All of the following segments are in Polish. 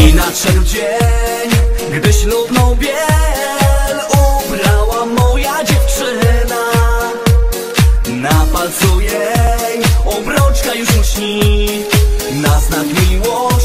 I nadszedł dzień, gdy ślubną biel Ubrała moja dziewczyna Na palcu jej obrączka już lśni Na znak miłości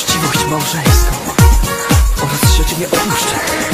Uczciwość małżeńską. Oraz sieci nie opuszczę.